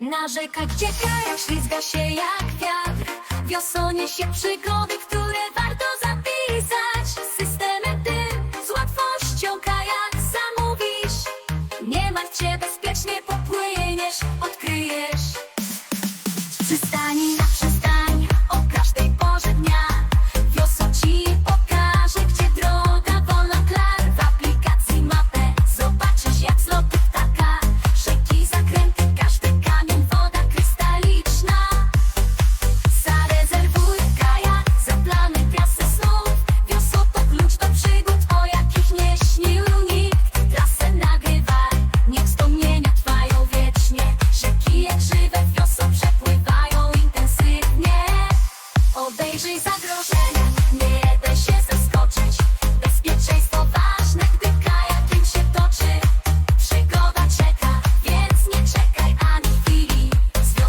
Na rzekach, gdzie kajak ślizga się jak wiatr. Wiosło niesie przygody, które warto zapisać. Systemem tym z łatwością kajak zamówisz. Nie martw się, bezpiecznie popłyniesz, odkryjesz mniejszej zagrożenia